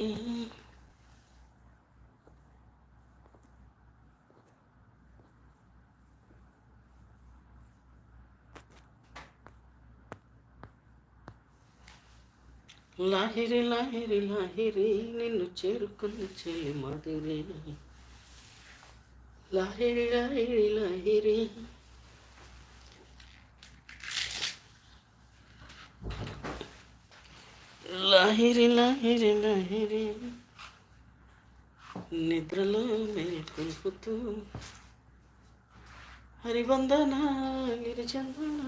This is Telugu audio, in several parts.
లాహిరి లాహిరి లాహిరి నిన్ను చేరుకున్న చెల్లి మాదిరి. లాహిరి లాహిరి లాహిరి. లాహిరి లాహిరి లాహిరి. నిద్రలో మేల్కొల్పుతూ హరివందన గిరిచందన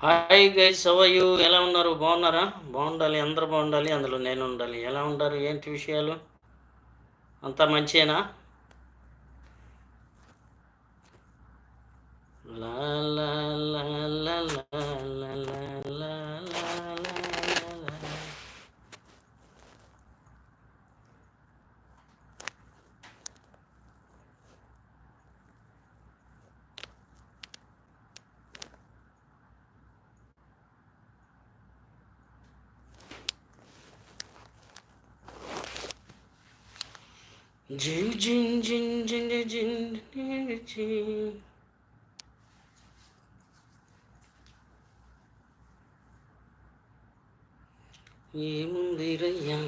హాయ్ గైస్ సవయు ఎలా ఉన్నారు? బాగున్నారా? బాగుండాలి అందరు బాగుండాలి అందులో నేను ఉండాలి. ఎలా ఉంటారు ఏంటి విషయాలు? అంతా మంచియేనా లా. జిన్ జిన్ జిన్ జిన్ జిన్ జిన్ ఏముంది రయ్యా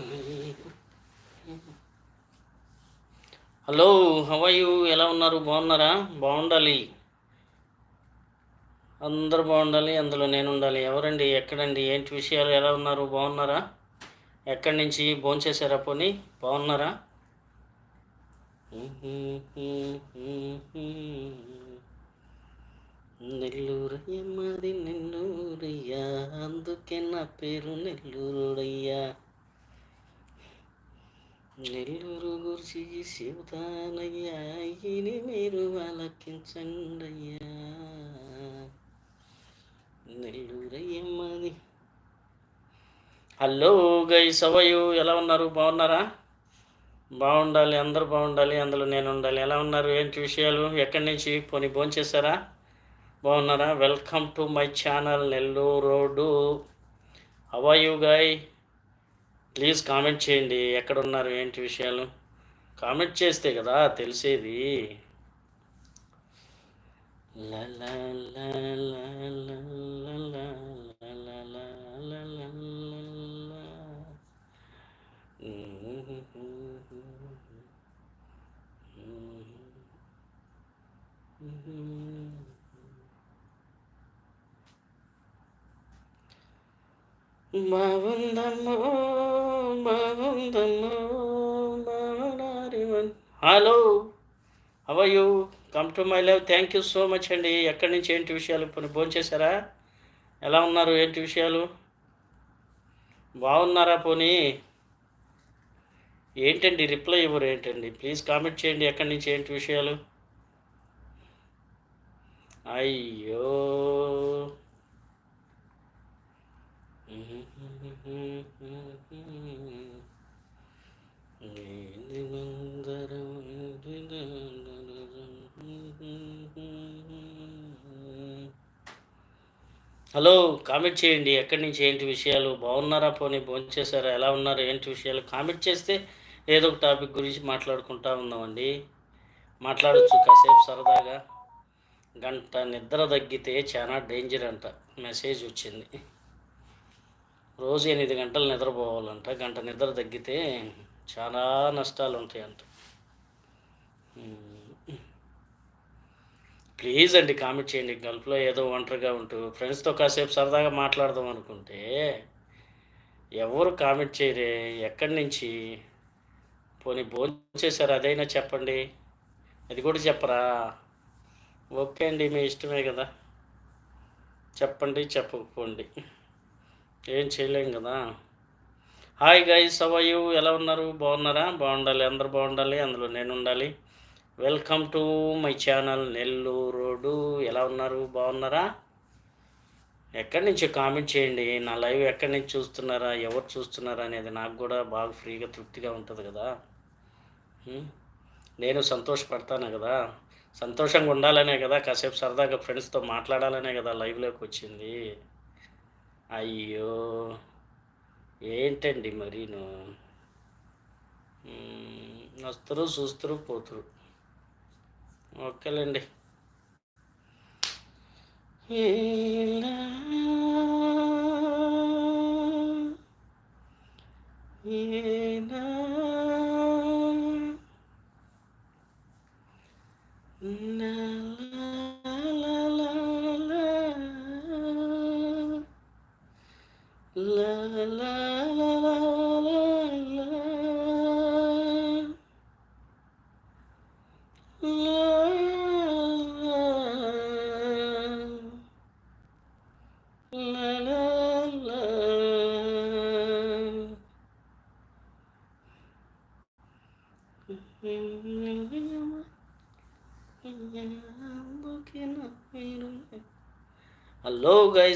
హలో హవయు ఎలా ఉన్నారు? బాగున్నారా? బాగుండాలి. అందరు బాగుండాలి అందులో నేను ఉండాలి. ఎవరండి? ఎక్కడండి? ఏంటి విషయాలు? ఎలా ఉన్నారు? బాగున్నారా? ఎక్కడి నుంచి? భోంచేశారా పోనీ? బాగున్నారా? నెల్లూరయ్యమ్మది నెల్లూరయ్యా అందుకే నా పేరు నెల్లూరుడయ్యా. నెల్లూరు గురించి శివతానయ్యా ఇది మీరు ఆలకించండయ్యా. నెల్లూరయ్యమ్మది హలో గై సవయు ఎలా ఉన్నారు? బాగున్నారా? బాగుండాలి అందరూ బాగుండాలి అందులో నేను ఉండాలి. ఎలా ఉన్నారు? ఏంటి విషయాలు? ఎక్కడి నుంచి? పోనీ భోంచేశారా? బాగున్నారా? Welcome to my channel Nellore road. You guy please comment చేయండి. ఎక్కడ ఉన్నారు? ఏంటి విషయాలు? కామెంట్ చేస్తే కదా తెలిసేది. ల లా లా లా లా లా లా లా లా లా. బాగుందమ్మో బాగుందమ్మో బాగున్నారివన్ hello how are you come to my live thank you so much అండి. ఎక్కడి నుంచి ఏంటి విషయాలు? ఇప్పుడు ఫోన్ చేశారా? ఎలా ఉన్నారు? ఏంటి విషయాలు? బాగున్నారా పోనీ? ఏంటండి రిప్లై ఇవ్వరు ఏంటండి? ప్లీజ్ కామెంట్ చేయండి ఎక్కడి నుంచి ఏంటి విషయాలు? అయ్యో ఏంది మందరం హలో కామెంట్ చేయండి. ఎక్కడి నుంచి ఏంటి విషయాలు? బాగున్నారా? పోనీ భోంచేశారా? ఎలా ఉన్నారు? ఏంటి విషయాలు? కామెంట్ చేస్తే ఏదో ఒక టాపిక్ గురించి మాట్లాడుకుంటా ఉందామండి. మాట్లాడచ్చు. కాసేపు సరదాగా. గంట నిద్ర తగ్గితే చాలా డేంజర్ అంట. మెసేజ్ వచ్చింది. రోజు ఎనిమిది గంటలు నిద్రపోవాలంట. గంట నిద్ర తగ్గితే చాలా నష్టాలు ఉంటాయంట ప్లీజ్ అండి కామెంట్ చేయండి. గల్ఫ్లో ఏదో ఒంటరిగా ఉంటూ ఫ్రెండ్స్తో కాసేపు సరదాగా మాట్లాడదాం అనుకుంటే ఎవరు కామెంట్ చేయరే? ఎక్కడి నుంచి? పోనీ భోజనం చేశారు? అదైనా చెప్పండి. అది కూడా చెప్పరా? ఓకే అండి మీ ఇష్టమే కదా. చెప్పండి చెప్పకపోండి. ఏం చేయలేం కదా. హాయ్ గైస్ అవయు ఎలా ఉన్నారు? బాగున్నారా? బాగుండాలి. అందరు బాగుండాలి. అందులో నేను ఉండాలి. Welcome to my channel Nellore ఎలా ఉన్నారు? బాగున్నారా? ఎక్కడి నుంచి కామెంట్ చేయండి. నా లైవ్ ఎక్కడి నుంచి చూస్తున్నారా? ఎవరు చూస్తున్నారా అనేది నాకు కూడా బాగా ఫ్రీగా తృప్తిగా ఉంటుంది కదా. Hmm? నేను సంతోషపడతాను కదా. సంతోషంగా ఉండాలనే కదా. కాసేపు సరదాగా ఫ్రెండ్స్తో మాట్లాడాలనే కదా లైవ్లోకి వచ్చింది. అయ్యో ఏంటండి మరీను? వస్తారు చూస్తారు పోతురు. ఓకేలేండి. ఏనా?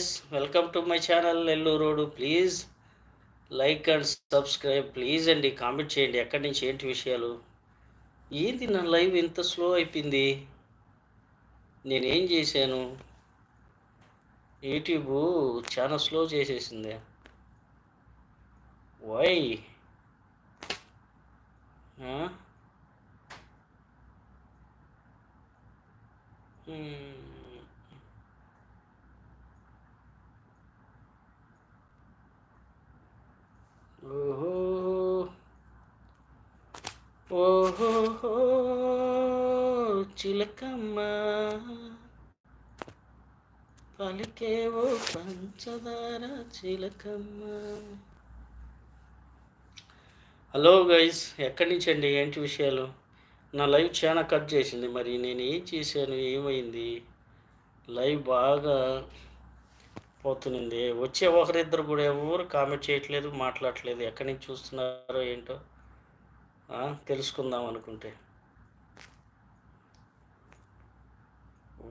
Guys welcome to my channel Nellore road please like and subscribe please అండి కామెంట్ చేయండి. ఎక్కడి నుంచి ఏంటి విషయాలు? ఏంది నా లైవ్ ఇంత స్లో అయిపోయింది? నేనేం చేశాను? యూట్యూబ్ చాలా స్లో చేసేసింది. వై ఓహో. ఓహో చిలకమ్మ. పలికేవో పంచదార చిలకమ్మ. హలో గైస్ ఎక్కడి నుంచి అండి ఏంటి విషయాలు? నా లైవ్ చాలా కట్ చేసింది మరి నేను ఏం చేశాను? ఏమైంది? లైవ్ బాగా పోతుంది వచ్చే ఒకరిద్దరు కూడా ఎవరు కామెంట్ చేయట్లేదు మాట్లాడట్లేదు. ఎక్కడి నుంచి చూస్తున్నారో ఏంటో తెలుసుకుందాం అనుకుంటే.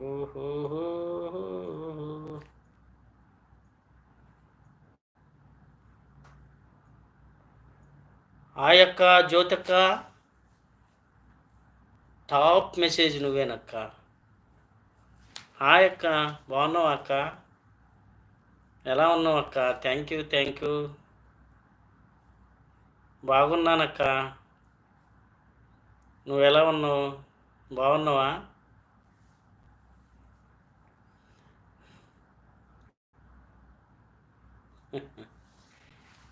ఓహో ఆ యొక్క జ్యోతక్క టాప్ మెసేజ్ నువ్వేనక్క. హాయ్ అక్క బాగున్నావు అక్క? ఎలా ఉన్నావు అక్క? థ్యాంక్ యూ థ్యాంక్ యూ బాగున్నానక్క. నువ్వు ఎలా ఉన్నావు? బాగున్నావా?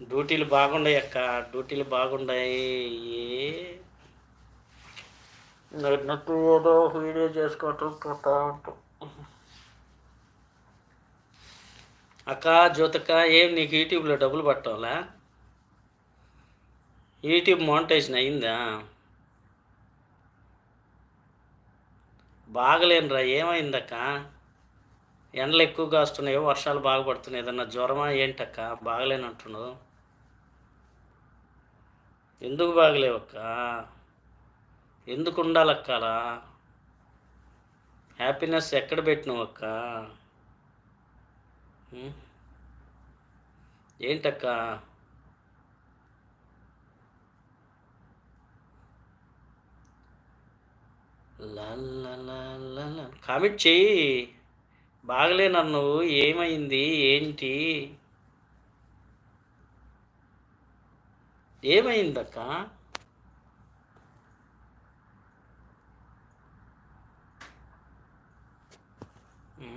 డ్యూటీలు బాగున్నాయి అక్క డ్యూటీలు బాగున్నాయి ఏ? ఏదో వీడియో చేసుకోవటం పోతా ఉంటాం అక్క జ్యోతక్క ఏం నీకు యూట్యూబ్లో డబ్బులు పట్టాలా యూట్యూబ్ మోనిటైజేషన్ అయిందా బాగలేనురా ఏమైందక్క? ఎండలు ఎక్కువగా వస్తున్నాయో వర్షాలు బాగా పడుతున్నాయి ఏదన్నా జ్వరమా ఏంటక్క? బాగలేనంటున్నావు. ఎందుకు బాగలేవక్క? ఎందుకు ఉండాలక్కలా హ్యాపీనెస్ ఎక్కడ పెట్టినావు అక్క ఏంటక్క? కామెంట్ చెయ్యి. బాగలే నన్ను. ఏమైంది? ఏంటి? ఏమైందక్క? అలా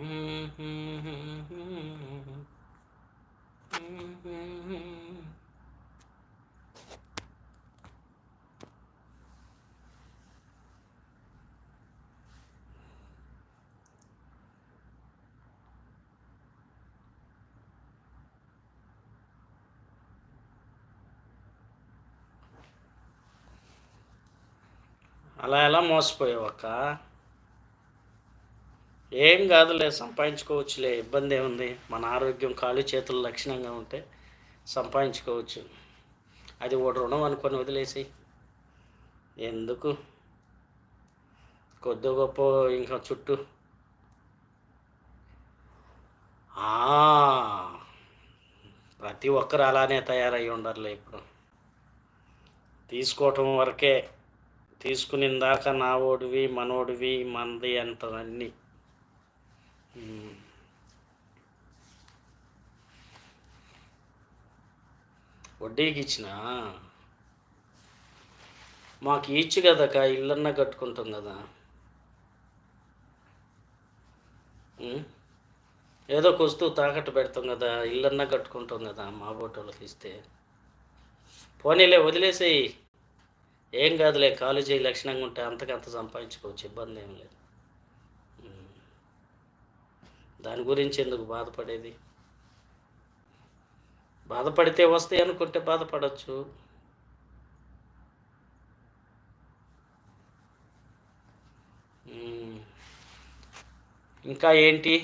ఎలా మోసపోయావు అక్క ఏం కాదులే సంపాదించుకోవచ్చులే. ఇబ్బంది ఏముంది? మన ఆరోగ్యం కాలు చేతులు లక్షణంగా ఉంటే సంపాదించుకోవచ్చు. అది ఒక రుణం అనుకొని వదిలేసి ఎందుకు? కొద్ది గొప్ప ఇంకా చుట్టూ. ప్రతి ఒక్కరు అలానే తయారై ఉండరులే ఇప్పుడు. తీసుకోవటం వరకే. తీసుకుని దాకా నా ఓడివి మనోడివి మనది అంతవన్నీ. వడ్డీకి ఇచ్చిన మాకు ఇచ్చు కదక ఇల్లన్నా కట్టుకుంటాం కదా. ఏదో ఒక వస్తువు తాకట్టు పెడతాం కదా ఇల్లన్నా కట్టుకుంటాం కదా మా బోటోళ్ళకి ఇస్తే పోనీలే వదిలేసేయి. ఏం కాదులే కాలేజీ లక్షణంగా ఉంటే అంతకంత సంపాదించుకోవచ్చు ఇబ్బంది ఏం లేదు. దాని గురించి ఎందుకు బాధపడేది? బాధపడితే వస్తాయి అనుకుంటే బాధపడచ్చు. ఇంకా ఏంటి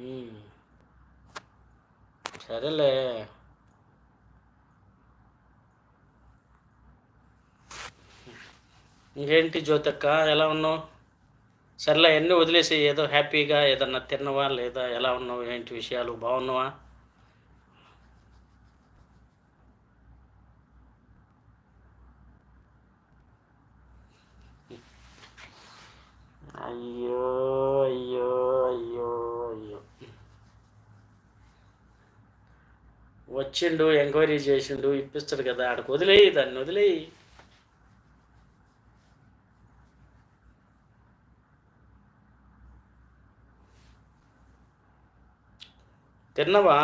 ఉమ్. సరేలే ఏంటి జ్యోతక్క ఎలా ఉన్నావు? సర్లే అన్నీ వదిలేసి ఏదో హ్యాపీగా ఏదన్నా తిన్నవా లేదా? ఎలా ఉన్నావు? ఏంటి విషయాలు? బాగున్నావా? అయ్యో అయ్యో అయ్యో అయ్యో. వచ్చిండు ఎంక్వైరీ చేసిండు ఇప్పిస్తాడు కదా. ఆడికి వదిలేయి దాన్ని వదిలేయి. తిన్నవా?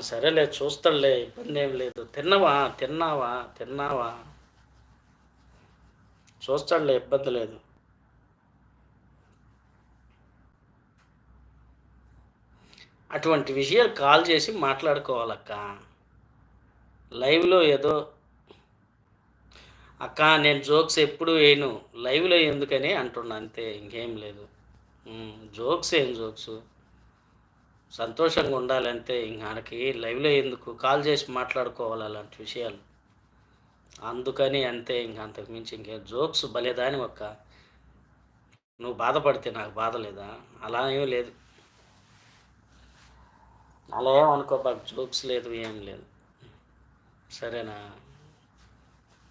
సరేలే చూస్తాడులే ఇబ్బంది ఏం లేదు. తిన్నవా? తిన్నావా? తిన్నావా? చూస్తాడులే ఇబ్బంది లేదు. అటువంటి విషయాలు కాల్ చేసి మాట్లాడుకోవాలక్క. లైవ్లో ఏదో అక్క నేను జోక్స్ ఎప్పుడు వేయను. లైవ్లో ఎందుకని అంటున్నా అంతే ఇంకేం లేదు. జోక్స్ ఏం జోక్స్? సంతోషంగా ఉండాలంటే ఇంక లైవ్లో ఎందుకు? కాల్ చేసి మాట్లాడుకోవాలి అలాంటి విషయాలు? అందుకని అంతే ఇంక అంతకు మించి ఇంకే. జోక్స్ భలేదాని ఒక్క నువ్వు బాధపడితే నాకు బాధ లేదా? అలా ఏం లేదు. అలా ఏమనుకోబాకు జోక్స్ లేదు ఏం లేదు. సరేనా?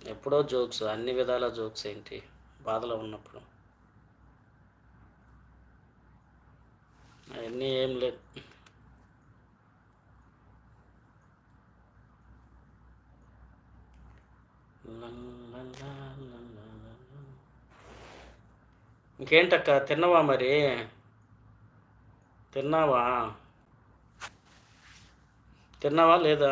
ఎప్పుడో జోక్స్ అన్ని విధాల జోక్స్ ఏంటి? బాధలో ఉన్నప్పుడు. అవన్నీ ఏం లేదు ఇంకేంటక్క తిన్నావా మరి? తిన్నావా? తిన్నావా లేదా?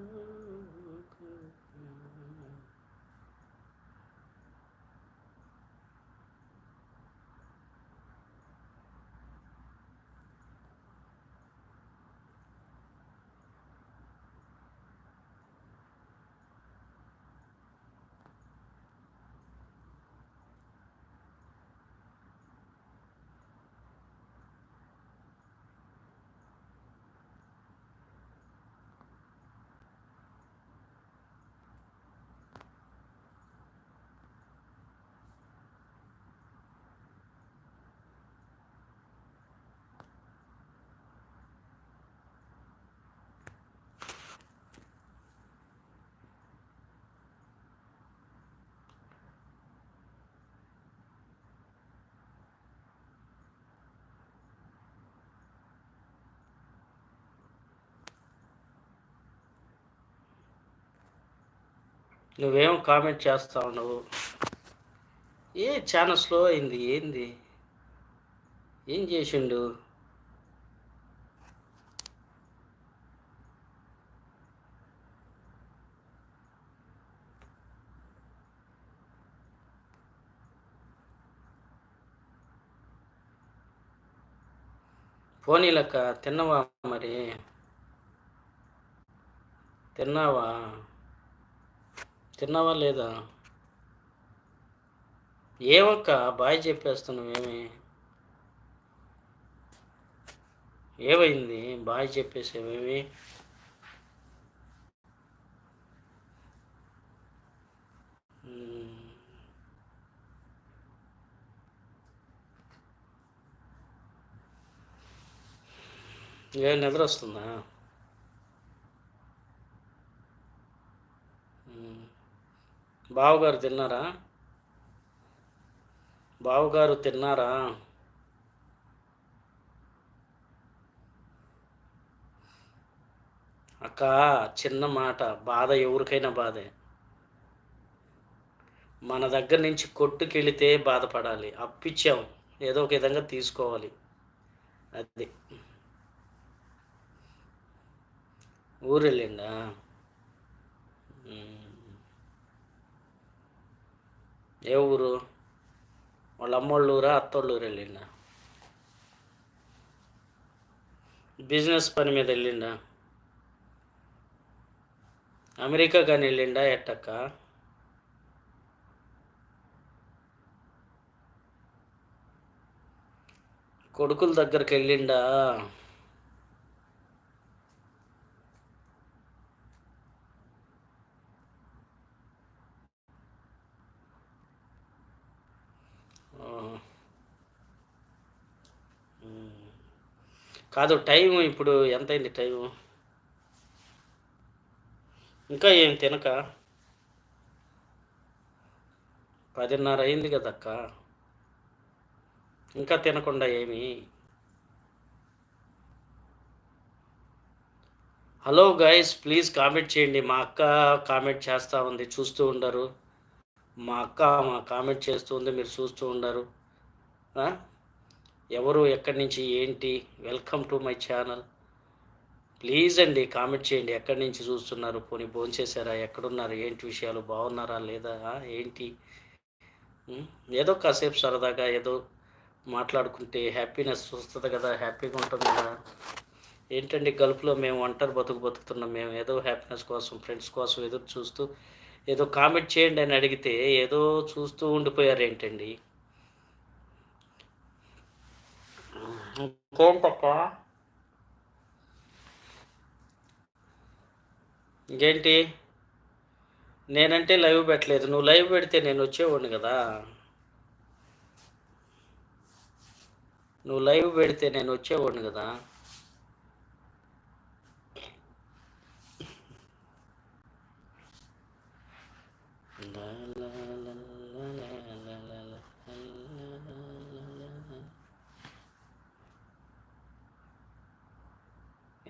నువ్వేం కామెంట్ చేస్తా ఉండవు ఏ చాలా స్లో అయింది? ఏంది? ఏం చేసిండు? పోనీలక్క తిన్నవా మరి? తిన్నావా? తిన్నావా లేదా? ఏమక్క? బాయ్ చెప్పేస్తున్నావు ఏమి? ఏమైంది? బాయ్ చెప్పేసేవేమి ఏ నిద్ర వస్తుందా మ్మ్. బావగారు తిన్నారా? బావగారు తిన్నారా? అక్క చిన్న మాట బాధ ఎవరికైనా బాధే. మన దగ్గర నుంచి కొట్టుకెళితే బాధపడాలి. అప్పిచ్చాం. ఏదో ఒక విధంగా తీసుకోవాలి. అది. ఊరు వెళ్ళిండా మ్మ్. ఏ ఊరు? వాళ్ళ అమ్మోళ్ళ ఊరా వెళ్ళిండా? బిజినెస్ పని మీద వెళ్ళిండా? అమెరికా కానీ వెళ్ళిండా ఎట్టక్క? కొడుకుల దగ్గరికి వెళ్ళిండా ఆ. మ్మ్. కాదు టైం ఇప్పుడు ఎంతైంది టైము? టైం ఇంకా ఏం తినక? పదిన్నర అయింది కదక్క. ఇంకా తినకుండా ఏమి? హలో గైస్ ప్లీజ్ కామెంట్ చేయండి. మా అక్క కామెంట్ చేస్తూ ఉంది చూస్తూ ఉండరు. మా అక్క మా కామెంట్ చేస్తూ ఉంది మీరు చూస్తూ ఉండరు. ఎవరు ఎక్కడి నుంచి ఏంటి welcome to my channel. Please అండి కామెంట్ చేయండి ఎక్కడి నుంచి చూస్తున్నారు పోనీ భోంచేశారా ఎక్కడున్నారు ఏంటి విషయాలు బాగున్నారా లేదా ఏంటి? ఏదో కాసేపు సరదాగా ఏదో మాట్లాడుకుంటే హ్యాపీనెస్ వస్తుంది కదా హ్యాపీగా ఉంటుంది కదా. ఏంటండి గల్ఫ్లో మేము ఒంటరి బతుకు బతుకుతున్నాం మేము ఏదో హ్యాపీనెస్ కోసం ఫ్రెండ్స్ కోసం ఎదురు చూస్తూ ఏదో కామెంట్ చేయండి అని అడిగితే ఏదో చూస్తూ ఉండిపోయారు ఏంటండి ఇంకేంటక్క ఇంకేంటి నేనంటే లైవ్ పెట్టలేదు నువ్వు లైవ్ పెడితే నేను వచ్చేవాడిని కదా నువ్వు లైవ్ పెడితే నేను వచ్చేవాడిని కదా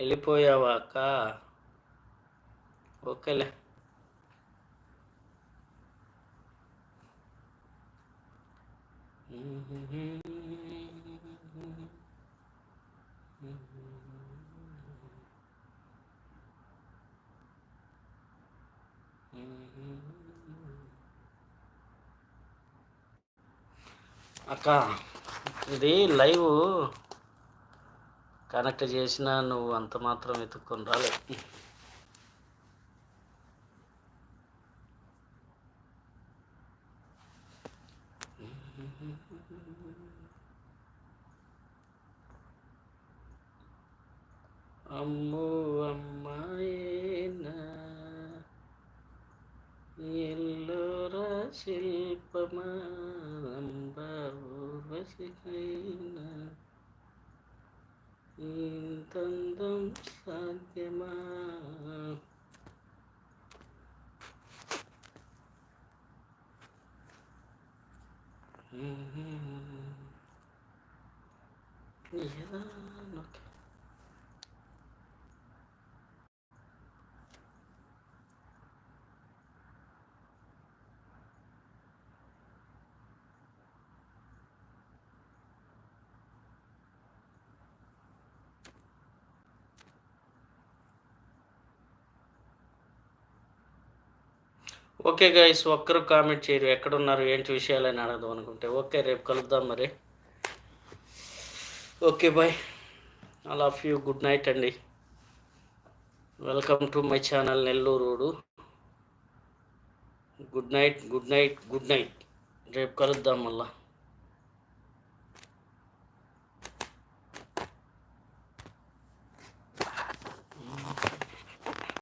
వెళ్ళిపోయావా ఓకేలే. అక్క ఇది లైవ్ కనెక్ట్ చేసినా నువ్వు అంత మాత్రం వెతుక్కొని రాలే. అమ్మో అమ్మాయేనా ఎల్లోరా శిల్పమా అంబా ఊర్వశికైనా நீ தந்தம் சாத்தியமா ఓకే గైస్ ఒక్కరు కామెంట్ చేయరు. ఎక్కడున్నారు ఏంటి విషయాలని అడగదాం అనుకుంటే. ఓకే రేపు కలుద్దాం మరి. Okay bye I love you good night అండి. Welcome to my channel నెల్లూరుడు good night good night good night రేపు కలుద్దాం మళ్ళీ.